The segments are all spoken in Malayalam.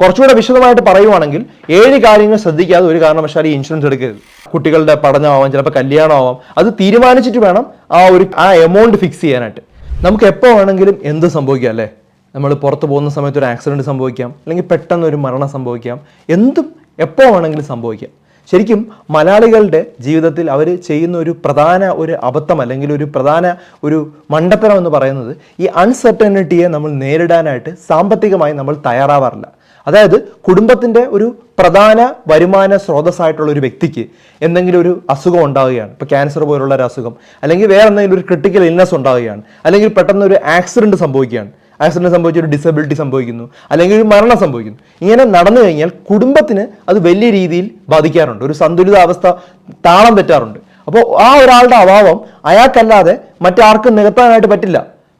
കുറച്ചുകൂടെ വിശദമായിട്ട് പറയുവാണെങ്കിൽ ഏഴ് കാര്യങ്ങൾ ശ്രദ്ധിക്കാതെ ഒരു കാരണവശാലും ഇൻഷുറൻസ് എടുക്കരുത്. കുട്ടികളുടെ പഠനമാവാം ചിലപ്പോൾ കല്യാണമാവാം അത് തീരുമാനിച്ചിട്ട് വേണം ആ ഒരു ആ എമൗണ്ട് ഫിക്സ് ചെയ്യാനായിട്ട്. നമുക്ക് എപ്പോൾ വേണമെങ്കിലും എന്ത് സംഭവിക്കാം അല്ലേ? നമ്മൾ പുറത്ത് പോകുന്ന സമയത്ത് ഒരു ആക്സിഡന്റ് സംഭവിക്കാം അല്ലെങ്കിൽ പെട്ടെന്ന് ഒരു മരണം സംഭവിക്കാം എന്തും എപ്പോൾ വേണമെങ്കിലും സംഭവിക്കാം. ശരിക്കും മലയാളികളുടെ ജീവിതത്തിൽ അവർ ചെയ്യുന്ന ഒരു പ്രധാന ഒരു അബദ്ധം അല്ലെങ്കിൽ ഒരു പ്രധാന ഒരു മണ്ടത്തരം എന്ന് പറയുന്നത് ഈ അൺസർട്ടനിറ്റിയെ നമ്മൾ നേരിടാനായിട്ട് സാമ്പത്തികമായി നമ്മൾ തയ്യാറാവാറില്ല. അതായത് കുടുംബത്തിന്റെ ഒരു പ്രധാന വരുമാന സ്രോതസ്സായിട്ടുള്ള ഒരു വ്യക്തിക്ക് എന്തെങ്കിലും ഒരു അസുഖം ഉണ്ടാവുകയാണ്. ഇപ്പോൾ ക്യാൻസർ പോലുള്ള ഒരു അസുഖം അല്ലെങ്കിൽ വേറെ എന്തെങ്കിലും ഒരു ക്രിട്ടിക്കൽ ഇൽനെസ് ഉണ്ടാവുകയാണ് അല്ലെങ്കിൽ പെട്ടെന്ന് ഒരു ആക്സിഡന്റ് സംഭവിക്കുകയാണ്. ആക്സിഡന്റ് സംഭവിച്ച ഒരു ഡിസബിലിറ്റി സംഭവിക്കുന്നു അല്ലെങ്കിൽ ഒരു മരണം സംഭവിക്കുന്നു. ഇങ്ങനെ നടന്നു കഴിഞ്ഞാൽ കുടുംബത്തിന് അത് വലിയ രീതിയിൽ ബാധിക്കാറുണ്ട്. ഒരു സന്തുലിതാവസ്ഥ താളം തെറ്റാറുണ്ട്. അപ്പോൾ ആ ഒരാളുടെ അഭാവം അയാൾക്കല്ലാതെ മറ്റാർക്കും നികത്താനായിട്ട് പറ്റില്ല.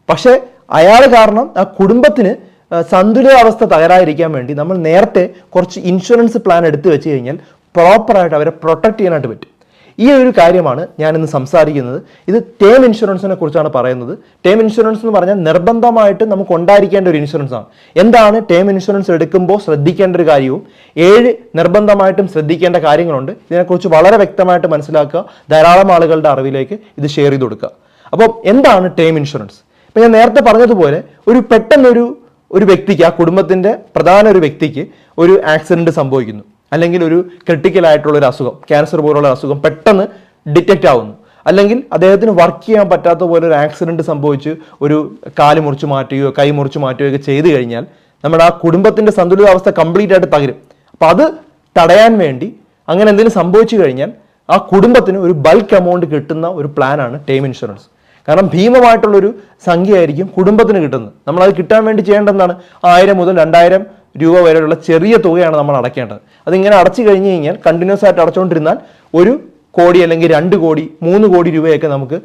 പക്ഷേ അയാൾ കാരണം ആ കുടുംബത്തിന് സന്തുലിതാവസ്ഥ തകരാതിരിക്കാൻ വേണ്ടി നമ്മൾ നേരത്തെ കുറച്ച് ഇൻഷുറൻസ് പ്ലാൻ എടുത്തു വെച്ച് കഴിഞ്ഞാൽ പ്രോപ്പറായിട്ട് അവരെ പ്രൊട്ടക്ട് ചെയ്യാനായിട്ട് പറ്റും. ഈ ഒരു കാര്യമാണ് ഞാൻ ഇന്ന് സംസാരിക്കുന്നത്. ഇത് ടേം ഇൻഷുറൻസിനെ കുറിച്ചാണ് പറയുന്നത്. ടേം ഇൻഷുറൻസ് എന്ന് പറഞ്ഞാൽ നിർബന്ധമായിട്ട് നമുക്ക് ഉണ്ടായിരിക്കേണ്ട ഒരു ഇൻഷുറൻസ് ആണ്. എന്താണ് ടേം ഇൻഷുറൻസ് എടുക്കുമ്പോൾ ശ്രദ്ധിക്കേണ്ട ഒരു കാര്യവും ഏഴ് നിർബന്ധമായിട്ടും ശ്രദ്ധിക്കേണ്ട കാര്യങ്ങളുണ്ട്. ഇതിനെക്കുറിച്ച് വളരെ വ്യക്തമായിട്ട് മനസ്സിലാക്കുക. ധാരാളം ആളുകളുടെ അറിവിലേക്ക് ഇത് ഷെയർ ചെയ്ത് കൊടുക്കുക. അപ്പോൾ എന്താണ് ടേം ഇൻഷുറൻസ് ഇപ്പം ഞാൻ നേരത്തെ പറഞ്ഞതുപോലെ ഒരു പെട്ടെന്നൊരു ഒരു വ്യക്തിക്ക് ആ കുടുംബത്തിന്റെ പ്രധാന ഒരു വ്യക്തിക്ക് ഒരു ആക്സിഡന്റ് സംഭവിക്കുന്നു. അല്ലെങ്കിൽ ഒരു ക്രിട്ടിക്കലായിട്ടുള്ള ഒരു അസുഖം ക്യാൻസർ പോലുള്ള അസുഖം പെട്ടെന്ന് ഡിറ്റക്റ്റ് ആവുന്നു. അല്ലെങ്കിൽ അദ്ദേഹത്തിന് വർക്ക് ചെയ്യാൻ പറ്റാത്ത പോലെ ഒരു ആക്സിഡന്റ് സംഭവിച്ച് ഒരു കാൽ മുറിച്ച് മാറ്റുകയോ കൈ മുറിച്ച് മാറ്റുകയോ ഒക്കെ ചെയ്തു കഴിഞ്ഞാൽ നമ്മുടെ ആ കുടുംബത്തിന്റെ സന്തുലിതാവസ്ഥ കംപ്ലീറ്റ് ആയിട്ട് തകരും. അപ്പോൾ അത് തടയാൻ വേണ്ടി അങ്ങനെ എന്തെങ്കിലും സംഭവിച്ചു കഴിഞ്ഞാൽ ആ കുടുംബത്തിന് ഒരു ബൾക്ക് എമൗണ്ട് കിട്ടുന്ന ഒരു പ്ലാനാണ് ടേം ഇൻഷുറൻസ് കാരണം ഭീമമായിട്ടുള്ളൊരു സംഖ്യയായിരിക്കും കുടുംബത്തിന് കിട്ടുന്നത്. നമ്മളത് കിട്ടാൻ വേണ്ടി ചെയ്യേണ്ടത് എന്താണ് ആയിരം മുതൽ രണ്ടായിരം രൂപ വരെയുള്ള ചെറിയ തുകയാണ് നമ്മൾ അടയ്ക്കേണ്ടത്. അതിങ്ങനെ അടച്ചു കഴിഞ്ഞ് കഴിഞ്ഞാൽ കണ്ടിന്യൂസ് ആയിട്ട് അടച്ചുകൊണ്ടിരുന്നാൽ ഒരു കോടി അല്ലെങ്കിൽ രണ്ട് കോടി മൂന്ന് കോടി രൂപയൊക്കെ നമുക്ക്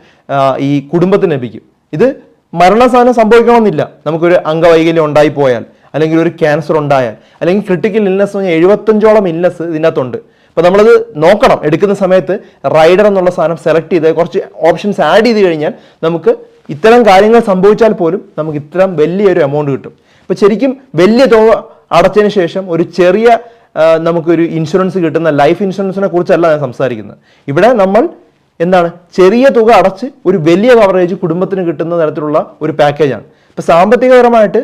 ഈ കുടുംബത്തിന് ലഭിക്കും. ഇത് മരണസാധനം സംഭവിക്കണമെന്നില്ല. നമുക്കൊരു അംഗവൈകല്യം ഉണ്ടായിപ്പോയാൽ അല്ലെങ്കിൽ ഒരു ക്യാൻസർ ഉണ്ടായാൽ അല്ലെങ്കിൽ ക്രിട്ടിക്കൽ ഇൽനെസ് പറഞ്ഞാൽ എഴുപത്തഞ്ചോളം ഇൽനെസ് ഇതിനകത്തുണ്ട്. അപ്പോൾ നമ്മളത് നോക്കണം. എടുക്കുന്ന സമയത്ത് റൈഡർ എന്നുള്ള സാധനം സെലക്ട് ചെയ്ത് കുറച്ച് ഓപ്ഷൻസ് ആഡ് ചെയ്ത് കഴിഞ്ഞാൽ നമുക്ക് ഇത്തരം കാര്യങ്ങൾ സംഭവിച്ചാൽ പോലും നമുക്ക് ഇത്തരം വലിയൊരു എമൗണ്ട് കിട്ടും. അപ്പോൾ ശരിക്കും വലിയ തുക അടച്ചതിന് ശേഷം ഒരു ചെറിയ നമുക്കൊരു ഇൻഷുറൻസ് കിട്ടുന്ന ലൈഫ് ഇൻഷുറൻസിനെ കുറിച്ചല്ല ഞാൻ സംസാരിക്കുന്നത്. ഇവിടെ നമ്മൾ എന്താണ്? ചെറിയ തുക അടച്ച് ഒരു വലിയ കവറേജ് കുടുംബത്തിന് കിട്ടുന്ന തരത്തിലുള്ള ഒരു പാക്കേജാണ് ഇപ്പോൾ സാമ്പത്തികപരമായിട്ട്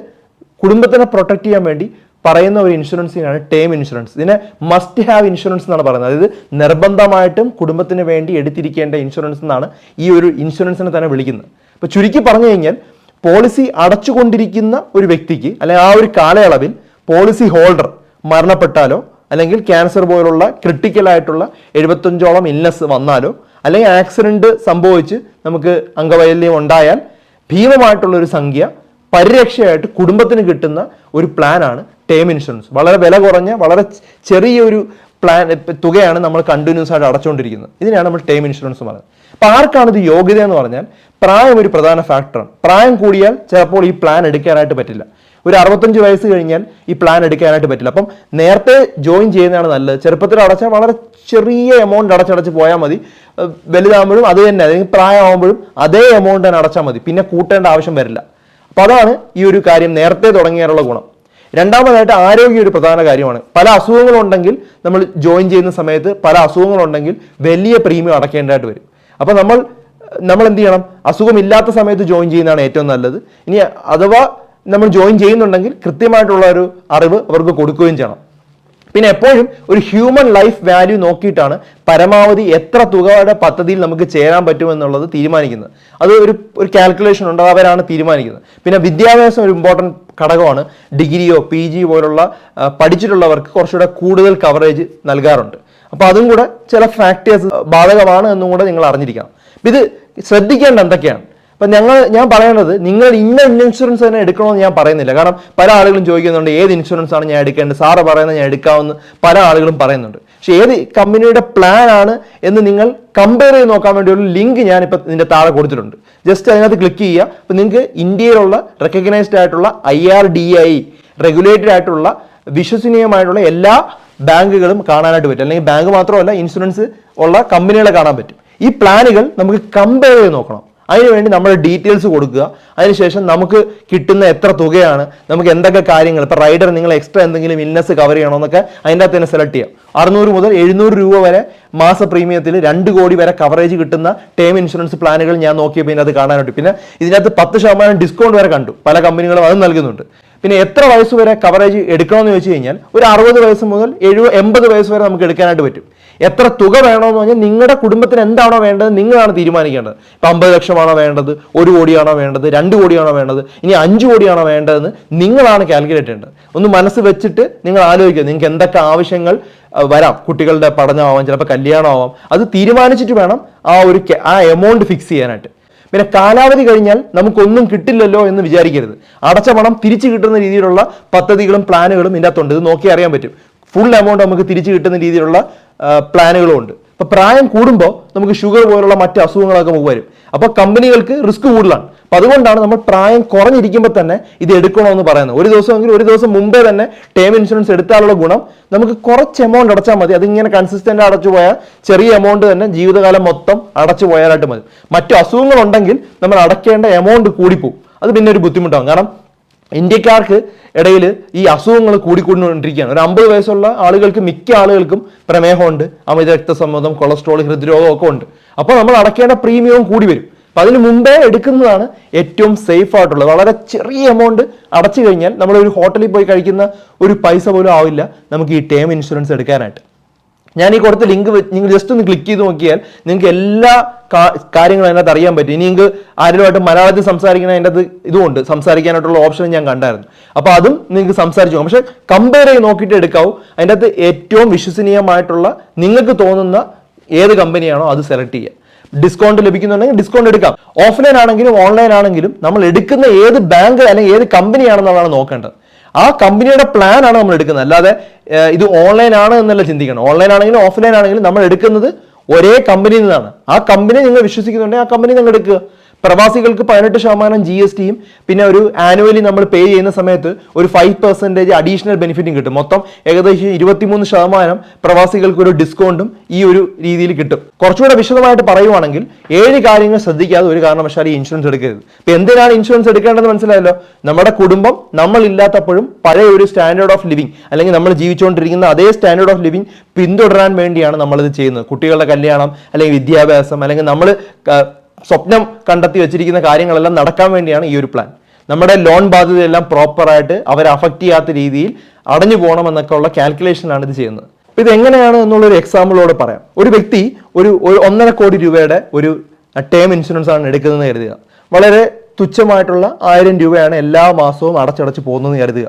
കുടുംബത്തിനെ പ്രൊട്ടക്ട് ചെയ്യാൻ വേണ്ടി പറയുന്ന ഒരു ഇൻഷുറൻസിനാണ് ടേം ഇൻഷുറൻസ് ഇതിനെ മസ്റ്റ് ഹാവ് ഇൻഷുറൻസ് എന്നാണ് പറയുന്നത്. അതായത് നിർബന്ധമായിട്ടും കുടുംബത്തിന് വേണ്ടി എടുത്തിരിക്കേണ്ട ഇൻഷുറൻസ് എന്നാണ് ഈ ഒരു ഇൻഷുറൻസിനെ തന്നെ വിളിക്കുന്നത്. അപ്പോൾ ചുരുക്കി പറഞ്ഞു കഴിഞ്ഞാൽ പോളിസി അടച്ചുകൊണ്ടിരിക്കുന്ന ഒരു വ്യക്തിക്ക് അല്ലെങ്കിൽ ആ ഒരു കാലയളവിൽ പോളിസി ഹോൾഡർ മരണപ്പെട്ടാലോ അല്ലെങ്കിൽ ക്യാൻസർ പോലുള്ള ക്രിട്ടിക്കലായിട്ടുള്ള എഴുപത്തഞ്ചോളം ഇല്ലസ് വന്നാലോ അല്ലെങ്കിൽ ആക്സിഡന്റ് സംഭവിച്ച് നമുക്ക് അംഗവൈകല്യം ഉണ്ടായാൽ ഭീമമായിട്ടുള്ള ഒരു സംഖ്യ പരിരക്ഷയായിട്ട് കുടുംബത്തിന് കിട്ടുന്ന ഒരു പ്ലാനാണ് ടേം ഇൻഷുറൻസ് വളരെ വില കുറഞ്ഞ വളരെ ചെറിയൊരു പ്ലാൻ തുകയാണ് നമ്മൾ കണ്ടിന്യൂസ് ആയിട്ട് അടച്ചുകൊണ്ടിരിക്കുന്നത് ഇതിനാണ് നമ്മൾ ടേം ഇൻഷുറൻസ് പറയുന്നത്. അപ്പോൾ ആർക്കാണ് ഇത് യോഗ്യത എന്ന് പറഞ്ഞാൽ പ്രായം ഒരു പ്രധാന ഫാക്ടറാണ് പ്രായം കൂടിയാൽ ചിലപ്പോൾ ഈ പ്ലാൻ എടുക്കാനായിട്ട് പറ്റില്ല. ഒരു അറുപത്തഞ്ച് വയസ്സ് കഴിഞ്ഞാൽ ഈ പ്ലാൻ എടുക്കാനായിട്ട് പറ്റില്ല. അപ്പം നേരത്തെ ജോയിൻ ചെയ്യുന്നതാണ് നല്ലത്. ചെറുപ്പത്തിൽ അടച്ചാൽ വളരെ ചെറിയ എമൗണ്ട് അടച്ചടച്ച് പോയാൽ മതി. വലുതാകുമ്പോഴും അത് തന്നെ. അല്ലെങ്കിൽ പ്രായമാകുമ്പോഴും അതേ എമൗണ്ട് തന്നെ അടച്ചാൽ മതി. പിന്നെ കൂട്ടേണ്ട ആവശ്യം വരില്ല. അപ്പോൾ അതാണ് ഈ ഒരു കാര്യം നേരത്തെ തുടങ്ങിയാലുള്ള ഗുണം. രണ്ടാമതായിട്ട് ആരോഗ്യം ഒരു പ്രധാന കാര്യമാണ്. പല അസുഖങ്ങളുണ്ടെങ്കിൽ നമ്മൾ ജോയിൻ ചെയ്യുന്ന സമയത്ത് പല അസുഖങ്ങളുണ്ടെങ്കിൽ വലിയ പ്രീമിയം അടയ്ക്കേണ്ടതായിട്ട് വരും. അപ്പോൾ നമ്മൾ നമ്മൾ എന്ത് ചെയ്യണം? അസുഖമില്ലാത്ത സമയത്ത് ജോയിൻ ചെയ്യുന്നതാണ് ഏറ്റവും നല്ലത്. ഇനി അഥവാ നമ്മൾ ജോയിൻ ചെയ്യുന്നുണ്ടെങ്കിൽ കൃത്യമായിട്ടുള്ള ഒരു അറിവ് അവർക്ക് കൊടുക്കുകയും ചെയ്യണം. പിന്നെ എപ്പോഴും ഒരു ഹ്യൂമൻ ലൈഫ് വാല്യൂ നോക്കിയിട്ടാണ് പരമാവധി എത്ര തുകയുടെ പദ്ധതിയിൽ നമുക്ക് ചേരാൻ പറ്റുമെന്നുള്ളത് തീരുമാനിക്കുന്നത്. അത് ഒരു ഒരു കാൽക്കുലേഷൻ ഉണ്ട് അവരാണ് തീരുമാനിക്കുന്നത്. പിന്നെ വിദ്യാഭ്യാസം ഒരു ഇമ്പോർട്ടന്റ് ഘടകമാണ്. ഡിഗ്രിയോ പി ജി പോലുള്ള പഠിച്ചിട്ടുള്ളവർക്ക് കുറച്ചുകൂടെ കൂടുതൽ കവറേജ് നൽകാറുണ്ട്. അപ്പോൾ അതും കൂടെ ചില ഫാക്ടേഴ്സ് ബാധകമാണ് എന്നും കൂടെ നിങ്ങൾ അറിഞ്ഞിരിക്കണം. ഇത് ശ്രദ്ധിക്കേണ്ട എന്തൊക്കെയാണ്? അപ്പം ഞങ്ങൾ ഞാൻ പറയുന്നത് നിങ്ങൾ ഇന്ന ഇൻഷുറൻസ് തന്നെ എടുക്കണമെന്ന് ഞാൻ പറയുന്നില്ല. കാരണം പല ആളുകളും ചോദിക്കുന്നുണ്ട് ഏത് ഇൻഷുറൻസ് ആണ് ഞാൻ എടുക്കേണ്ടത്? സാറ് പറയുന്നത് ഞാൻ എടുക്കാമെന്ന് പല ആളുകളും പറയുന്നുണ്ട്. പക്ഷേ ഏത് കമ്പനിയുടെ പ്ലാൻ ആണ് എന്ന് നിങ്ങൾ കമ്പയർ ചെയ്ത് നോക്കാൻ വേണ്ടി ഒരു ലിങ്ക് ഞാൻ ഞാനിപ്പോൾ ഇതിന്റെ താഴെ കൊടുത്തിട്ടുണ്ട്. ജസ്റ്റ് അതിനകത്ത് ക്ലിക്ക് ചെയ്യുക. അപ്പോൾ നിങ്ങൾക്ക് ഇന്ത്യയിലുള്ള റെക്കഗ്നൈസ്ഡ് ആയിട്ടുള്ള I R D I regulated ആയിട്ടുള്ള വിശ്വസനീയമായിട്ടുള്ള എല്ലാ ബാങ്കുകളും കാണാനായിട്ട് പറ്റും. അല്ലെങ്കിൽ ബാങ്ക് മാത്രമല്ല ഇൻഷുറൻസ് ഉള്ള കമ്പനികളെ കാണാൻ പറ്റും. ഈ പ്ലാനുകൾ നമുക്ക് കമ്പയർ ചെയ്ത് നോക്കണം. അതിനുവേണ്ടി നമ്മൾ ഡീറ്റെയിൽസ് കൊടുക്കുക. അതിനുശേഷം നമുക്ക് കിട്ടുന്ന എത്ര തുകയാണ് നമുക്ക് എന്തൊക്കെ കാര്യങ്ങൾ ഇപ്പോൾ റൈഡർ നിങ്ങൾ എക്സ്ട്രാ എന്തെങ്കിലും ഇൽനെസ് കവർ ചെയ്യണോ എന്നൊക്കെ അതിന്റെ അകത്ത് തന്നെ സെലക്ട് ചെയ്യാം. അറുന്നൂറ് മുതൽ എഴുന്നൂറ് രൂപ വരെ മാസ പ്രീമിയത്തിൽ രണ്ട് കോടി വരെ കവറേജ് കിട്ടുന്ന ടേം ഇൻഷുറൻസ് പ്ലാനുകൾ ഞാൻ നോക്കിയപ്പോൾ ഇതിനകത്ത് കാണാനുണ്ട് പിന്നെ ഇതിനകത്ത് പത്ത് ശതമാനം ഡിസ്കൗണ്ട് വരെ കണ്ടു. പല കമ്പനികളും അത് നൽകുന്നുണ്ട്. പിന്നെ എത്ര വയസ്സ് വരെ കവറേജ് എടുക്കണമെന്ന് ചോദിച്ചു കഴിഞ്ഞാൽ ഒരു അറുപത് വയസ്സ് മുതൽ എഴുപത് എൺപത് വയസ്സ് വരെ നമുക്ക് എടുക്കാനായിട്ട് പറ്റും. എത്ര തുക വേണമെന്ന് പറഞ്ഞാൽ നിങ്ങളുടെ കുടുംബത്തിന് എന്താണോ വേണ്ടത് നിങ്ങളാണ് തീരുമാനിക്കേണ്ടത്. ഇപ്പം അമ്പത് ലക്ഷമാണോ വേണ്ടത്? ഒരു കോടിയാണോ വേണ്ടത്? രണ്ട് കോടിയാണോ വേണ്ടത്? ഇനി അഞ്ച് കോടിയാണോ വേണ്ടതെന്ന് നിങ്ങളാണ് കാൽക്കുലേറ്റ് ചെയ്യേണ്ടത്. ഒന്ന് മനസ്സ് വെച്ചിട്ട് നിങ്ങൾ ആലോചിക്കുക. നിങ്ങൾക്ക് എന്തൊക്കെ ആവശ്യങ്ങൾ വരാം. കുട്ടികളുടെ പഠനമാവാം ചിലപ്പോൾ കല്യാണമാവാം. അത് തീരുമാനിച്ചിട്ട് വേണം ആ ഒരു ആ എമൗണ്ട് ഫിക്സ് ചെയ്യാനായിട്ട്. പിന്നെ കാലാവധി കഴിഞ്ഞാൽ നമുക്കൊന്നും കിട്ടില്ലല്ലോ എന്ന് വിചാരിക്കരുത്. അടച്ച പണം തിരിച്ചു കിട്ടുന്ന രീതിയിലുള്ള പദ്ധതികളും പ്ലാനുകളും ഇതിന്റെ അകത്തുണ്ട് ഇത് നോക്കി അറിയാൻ പറ്റും. ഫുൾ എമൗണ്ട് നമുക്ക് തിരിച്ചു കിട്ടുന്ന രീതിയിലുള്ള പ്ലാനുകളും ഉണ്ട് പ്രായം കൂടുമ്പോൾ നമുക്ക് ഷുഗർ പോലുള്ള മറ്റ് അസുഖങ്ങളൊക്കെ നമുക്ക് വരും. അപ്പോൾ കമ്പനികൾക്ക് റിസ്ക് കൂടുതലാണ്. അപ്പൊ അതുകൊണ്ടാണ് നമ്മൾ പ്രായം കുറഞ്ഞിരിക്കുമ്പോൾ തന്നെ ഇത് എടുക്കണമെന്ന് പറയുന്നത്. ഒരു ദിവസമെങ്കിലും ഒരു ദിവസം മുമ്പേ തന്നെ ടേം ഇൻഷുറൻസ് എടുത്താലുള്ള ഗുണം നമുക്ക് കുറച്ച് എമൗണ്ട് അടച്ചാൽ മതി. അതിങ്ങനെ കൺസിസ്റ്റന്റ് അടച്ചു പോയാൽ ചെറിയ എമൗണ്ട് തന്നെ ജീവിതകാലം മൊത്തം അടച്ചു പോയാലായിട്ട് മതി. മറ്റു അസുഖങ്ങളുണ്ടെങ്കിൽ നമ്മൾ അടയ്ക്കേണ്ട എമൗണ്ട് കൂടിപ്പോവും. അത് പിന്നെ ഒരു ബുദ്ധിമുട്ടാകും കാരണം ഇന്ത്യക്കാർക്ക് ഇടയിൽ ഈ അസുഖങ്ങൾ കൂടിക്കൊണ്ടുകൊണ്ടിരിക്കുകയാണ് ഒരു അമ്പത് വയസ്സുള്ള ആളുകൾക്ക് മിക്ക ആളുകൾക്കും പ്രമേഹമുണ്ട്. അമിത രക്തസമ്മർദ്ദം കൊളസ്ട്രോൾ ഹൃദ്രോഗം ഒക്കെ ഉണ്ട്. അപ്പോൾ നമ്മൾ അടയ്ക്കേണ്ട പ്രീമിയവും കൂടി വരും. അപ്പം അതിന് മുമ്പേ എടുക്കുന്നതാണ് ഏറ്റവും സേഫ് ആയിട്ടുള്ളത്. വളരെ ചെറിയ എമൗണ്ട് അടച്ചു കഴിഞ്ഞാൽ നമ്മൾ ഒരു ഹോട്ടലിൽ പോയി കഴിക്കുന്ന ഒരു പൈസ പോലും ആവില്ല. നമുക്ക് ഈ ടേം ഇൻഷുറൻസ് എടുക്കാനായിട്ട്. ഞാൻ ഈ കൊടുത്ത ലിങ്ക് നിങ്ങൾ ജസ്റ്റ് ഒന്ന് ക്ലിക്ക് ചെയ്ത് നോക്കിയാൽ നിങ്ങൾക്ക് എല്ലാ കാര്യങ്ങളും അതിനകത്ത് അറിയാൻ പറ്റും. ഇനി നിങ്ങൾക്ക് ആരുമായിട്ട് മലയാളത്തിൽ സംസാരിക്കുന്ന അതിന്റെ അത് ഇതുമുണ്ട്. സംസാരിക്കാനായിട്ടുള്ള ഓപ്ഷൻ ഞാൻ കണ്ടായിരുന്നു. അപ്പോൾ അതും നിങ്ങൾക്ക് സംസാരിച്ചു പക്ഷേ കമ്പയർ ചെയ്ത് നോക്കിയിട്ട് എടുക്കാവൂ. അതിന്റെ അകത്ത് ഏറ്റവും വിശ്വസനീയമായിട്ടുള്ള നിങ്ങൾക്ക് തോന്നുന്ന ഏത് കമ്പനിയാണോ അത് സെലക്ട് ചെയ്യുക. ഡിസ്കൗണ്ട് ലഭിക്കുന്നുണ്ടെങ്കിൽ ഡിസ്കൗണ്ട് എടുക്കാം. ഓഫ്ലൈൻ ആണെങ്കിലും ഓൺലൈൻ ആണെങ്കിലും നമ്മൾ എടുക്കുന്ന ഏത് ബാങ്ക് അല്ലെങ്കിൽ ഏത് കമ്പനിയാണെന്നുള്ളതാണ് നോക്കേണ്ടത്. ആ കമ്പനിയുടെ പ്ലാൻ ആണ് നമ്മൾ എടുക്കുന്നത്. അല്ലാതെ ഇത് ഓൺലൈൻ ആണ് എന്നല്ല ചിന്തിക്കണം. ഓൺലൈൻ ആണെങ്കിലും ഓഫ്ലൈൻ ആണെങ്കിലും നമ്മൾ എടുക്കുന്നത് ഒരേ കമ്പനിയിൽ നിന്നാണ്. ആ കമ്പനി നിങ്ങൾ വിശ്വസിക്കുന്നുണ്ടെങ്കിൽ ആ കമ്പനി നിങ്ങൾ എടുക്കുക. പ്രവാസികൾക്ക് പതിനെട്ട് ശതമാനം ജി എസ് ടിയും പിന്നെ ഒരു ആനുവലി നമ്മൾ പേ ചെയ്യുന്ന സമയത്ത് ഒരു ഫൈവ് പെർസെന്റേജ് അഡീഷണൽ ബെനിഫിറ്റും കിട്ടും. മൊത്തം ഏകദേശം ഇരുപത്തിമൂന്ന് ശതമാനം പ്രവാസികൾക്ക് ഒരു ഡിസ്കൗണ്ടും ഈ ഒരു രീതിയിൽ കിട്ടും. കുറച്ചുകൂടെ വിശദമായിട്ട് പറയുവാണെങ്കിൽ ഏഴ് കാര്യങ്ങൾ ശ്രദ്ധിക്കാതെ ഒരു കാരണവശാലും ഇൻഷുറൻസ് എടുക്കരുത്. ഇപ്പം എന്തിനാണ് ഇൻഷുറൻസ് എടുക്കേണ്ടതെന്ന് മനസ്സിലായല്ലോ? നമ്മുടെ കുടുംബം നമ്മൾ ഇല്ലാത്തപ്പോഴും പഴയ ഒരു സ്റ്റാൻഡേർഡ് ഓഫ് ലിവിങ് അല്ലെങ്കിൽ നമ്മൾ ജീവിച്ചുകൊണ്ടിരിക്കുന്ന അതേ സ്റ്റാൻഡേർഡ് ഓഫ് ലിവിങ് പിന്തുടരാൻ വേണ്ടിയാണ് നമ്മളിത് ചെയ്യുന്നത്. കുട്ടികളുടെ കല്യാണം അല്ലെങ്കിൽ വിദ്യാഭ്യാസം അല്ലെങ്കിൽ നമ്മൾ സ്വപ്നം കണ്ടെത്തി വെച്ചിരിക്കുന്ന കാര്യങ്ങളെല്ലാം നടക്കാൻ വേണ്ടിയാണ് ഈ ഒരു പ്ലാൻ നമ്മുടെ ലോൺ ബാധ്യതയെല്ലാം പ്രോപ്പറായിട്ട് അവരെ അഫക്റ്റ് ചെയ്യാത്ത രീതിയിൽ അടഞ്ഞു പോകണം എന്നൊക്കെ ഉള്ള കാൽക്കുലേഷനാണ് ഇത് ചെയ്യുന്നത്. അപ്പൊ ഇത് എങ്ങനെയാണ് എന്നുള്ളൊരു എക്സാമ്പിളോട് പറയാം. ഒരു വ്യക്തി ഒരു ഒന്നര കോടി രൂപയുടെ ഒരു ടേം ഇൻഷുറൻസ് ആണ് എടുക്കുന്നതെന്ന് കരുതുക. വളരെ തുച്ഛമായിട്ടുള്ള ആയിരം രൂപയാണ് എല്ലാ മാസവും അടച്ചടച്ച് പോകുന്നതെന്ന് കരുതുക.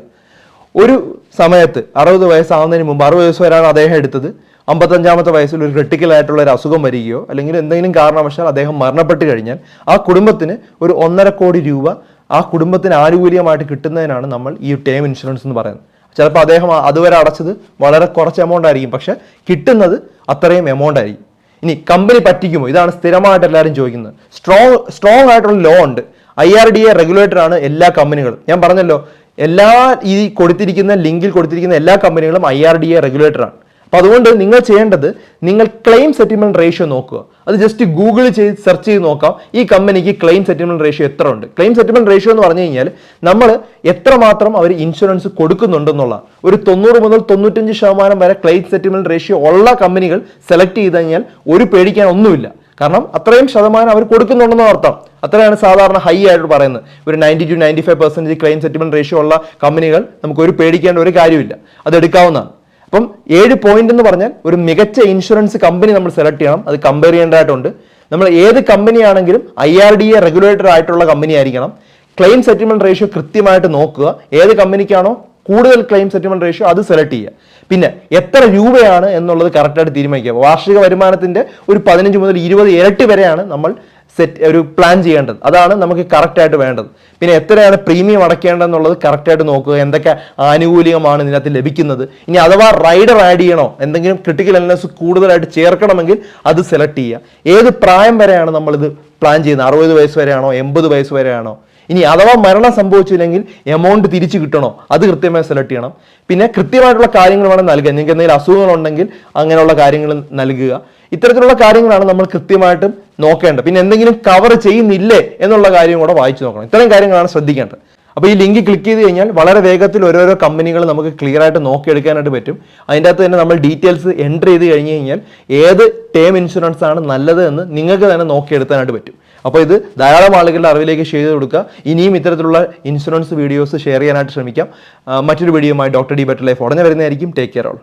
ഒരു സമയത്ത് അറുപത് വയസ്സാവുന്നതിന് മുമ്പ് അറുപത് വയസ്സ് വരെയാണ് അദ്ദേഹം എടുത്തത്. അമ്പത്തഞ്ചാമത്തെ വയസ്സിൽ ഒരു ക്രിട്ടിക്കൽ ആയിട്ടുള്ള ഒരു അസുഖം വരികയോ അല്ലെങ്കിൽ എന്തെങ്കിലും കാരണവശാൽ അദ്ദേഹം മരണപ്പെട്ട് കഴിഞ്ഞാൽ ആ കുടുംബത്തിന് ഒരു ഒന്നര കോടി രൂപ ആ കുടുംബത്തിന് ആനുകൂല്യമായിട്ട് കിട്ടുന്നതിനാണ് നമ്മൾ ഈ ടേം ഇൻഷുറൻസ് എന്ന് പറയുന്നത്. ചിലപ്പോൾ അദ്ദേഹം അതുവരെ അടച്ചത് വളരെ കുറച്ച് എമൗണ്ട് ആയിരിക്കും. പക്ഷെ കിട്ടുന്നത് അത്രയും എമൗണ്ട് ആയിരിക്കും. ഇനി കമ്പനി പറ്റിക്കുമോ? ഇതാണ് സ്ഥിരമായിട്ട് എല്ലാവരും ചോദിക്കുന്നത്. സ്ട്രോങ് സ്ട്രോങ് ആയിട്ടുള്ള ലോ ഉണ്ട്. I R D A regulator ആണ് എല്ലാ കമ്പനികളും ഞാൻ പറഞ്ഞല്ലോ എല്ലാ ഈ കൊടുത്തിരിക്കുന്ന ലിങ്കിൽ കൊടുത്തിരിക്കുന്ന എല്ലാ കമ്പനികളും I R D A regulator ആണ്. അപ്പൊ അതുകൊണ്ട് നിങ്ങൾ ചെയ്യേണ്ടത് നിങ്ങൾ ക്ലെയിം സെറ്റിൽമെന്റ് റേഷ്യോ നോക്കുക. അത് ജസ്റ്റ് ഗൂഗിൾ ചെയ്ത് സെർച്ച് ചെയ്ത് നോക്കാം. ഈ കമ്പനിക്ക് ക്ലെയിം സെറ്റിൽമെന്റ് റേഷ്യോ എത്ര ഉണ്ട് ക്ലെയിം സെറ്റിൽമെന്റ് റേഷ്യോ എന്ന് പറഞ്ഞു കഴിഞ്ഞാൽ നമ്മൾ എത്രമാത്രം അവർ ഇൻഷുറൻസ് കൊടുക്കുന്നുണ്ടെന്നുള്ള ഒരു തൊണ്ണൂറ് മുതൽ തൊണ്ണൂറ്റഞ്ച് ശതമാനം വരെ ക്ലെയിം സെറ്റിൽമെന്റ് റേഷ്യോ ഉള്ള കമ്പനികൾ സെലക്ട് ചെയ്ത് കഴിഞ്ഞാൽ ഒരു പേടിക്കാൻ ഒന്നുമില്ല. കാരണം അത്രയും ശതമാനം അവർ കൊടുക്കുന്നുണ്ടെന്ന് അർത്ഥം. അത്രയാണ് സാധാരണ ഹൈ ആയിട്ട് പറയുന്നത്. ഒരു ninety two ninety five percentage claim settlement ratio ഉള്ള കമ്പനികൾ നമുക്ക് ഒരു പേടിക്കേണ്ട ഒരു കാര്യമില്ല. അത് എടുക്കാവുന്നതാണ്. അപ്പം ഏഴ് പോയിന്റ് എന്ന് പറഞ്ഞാൽ ഒരു മികച്ച ഇൻഷുറൻസ് കമ്പനി നമ്മൾ സെലക്ട് ചെയ്യണം. അത് കമ്പയർ ചെയ്യേണ്ടതായിട്ടുണ്ട്. നമ്മൾ ഏത് കമ്പനിയാണെങ്കിലും I R D A regulator ആയിട്ടുള്ള കമ്പനി ആയിരിക്കണം. ക്ലെയിം സെറ്റിൽമെന്റ് റേഷ്യോ കൃത്യമായിട്ട് നോക്കുക. ഏത് കമ്പനിക്കാണോ കൂടുതൽ ക്ലെയിം സെറ്റിൽമെന്റ് റേഷ്യോ അത് സെലക്ട് ചെയ്യുക. പിന്നെ എത്ര രൂപയാണ് എന്നുള്ളത് കറക്റ്റായിട്ട് തീരുമാനിക്കുക. വാർഷിക വരുമാനത്തിന്റെ ഒരു പതിനഞ്ച് മുതൽ ഇരുപത് ഇരട്ടി വരെയാണ് നമ്മൾ സെറ്റ് ഒരു പ്ലാൻ ചെയ്യേണ്ടത്. അതാണ് നമുക്ക് കറക്റ്റായിട്ട് വേണ്ടത്. പിന്നെ എത്രയാണ് പ്രീമിയം അടയ്ക്കേണ്ടതെന്നുള്ളത് കറക്റ്റ് ആയിട്ട് നോക്കുക. എന്തൊക്കെ ആനുകൂല്യമാണ് ഇതിനകത്ത് ലഭിക്കുന്നത്. ഇനി അഥവാ റൈഡർ ആഡ് ചെയ്യണോ എന്തെങ്കിലും ക്രിട്ടിക്കൽ അനലൈസ് കൂടുതലായിട്ട് ചേർക്കണമെങ്കിൽ അത് സെലക്ട് ചെയ്യുക. ഏത് പ്രായം വരെയാണ് നമ്മളിത് പ്ലാൻ ചെയ്യുന്നത്? അറുപത് വയസ്സ് വരെയാണോ എൺപത് വയസ്സ് വരെയാണോ? ഇനി അഥവാ മരണം സംഭവിച്ചില്ലെങ്കിൽ എമൗണ്ട് തിരിച്ചു കിട്ടണോ? അത് കൃത്യമായി സെലക്ട് ചെയ്യണം. പിന്നെ കൃത്യമായിട്ടുള്ള കാര്യങ്ങൾ വേണം നൽകുക നിങ്ങൾക്ക് എന്തെങ്കിലും അസുഖങ്ങളുണ്ടെങ്കിൽ അങ്ങനെയുള്ള കാര്യങ്ങൾ നൽകുക. ഇത്തരത്തിലുള്ള കാര്യങ്ങളാണ് നമ്മൾ കൃത്യമായിട്ടും നോക്കേണ്ടത്. പിന്നെ എന്തെങ്കിലും കവർ ചെയ്യുന്നില്ലേ എന്നുള്ള കാര്യം കൂടെ വായിച്ചു നോക്കണം. ഇത്തരം കാര്യങ്ങളാണ് ശ്രദ്ധിക്കേണ്ടത്. അപ്പോൾ ഈ ലിങ്ക് ക്ലിക്ക് ചെയ്ത് കഴിഞ്ഞാൽ വളരെ വേഗത്തിൽ ഓരോരോ കമ്പനികൾ നമുക്ക് ക്ലിയർ ആയിട്ട് നോക്കിയെടുക്കാനായിട്ട് പറ്റും. അതിന്റെ അകത്ത് തന്നെ നമ്മൾ ഡീറ്റെയിൽസ് എന്റർ ചെയ്ത് കഴിഞ്ഞ് കഴിഞ്ഞാൽ ഏത് ടേം ഇൻഷുറൻസ് ആണ് നല്ലത് എന്ന് നിങ്ങൾക്ക് തന്നെ നോക്കിയെടുക്കാനായിട്ട് പറ്റും. അപ്പോൾ ഇത് ധാരാളം ആളുകളുടെ അറിവിലേക്ക് ഷെയർ ചെയ്ത് കൊടുക്കുക. ഇനിയും ഇത്തരത്തിലുള്ള ഇൻഷുറൻസ് വീഡിയോസ് ഷെയർ ചെയ്യാനായിട്ട് ശ്രമിക്കാം. മറ്റൊരു വീഡിയോയുമായി ഡോക്ടർ ഡി ബെറ്റർ ലൈഫ് ഉടനെ വരുന്നതായിരിക്കും. Take care all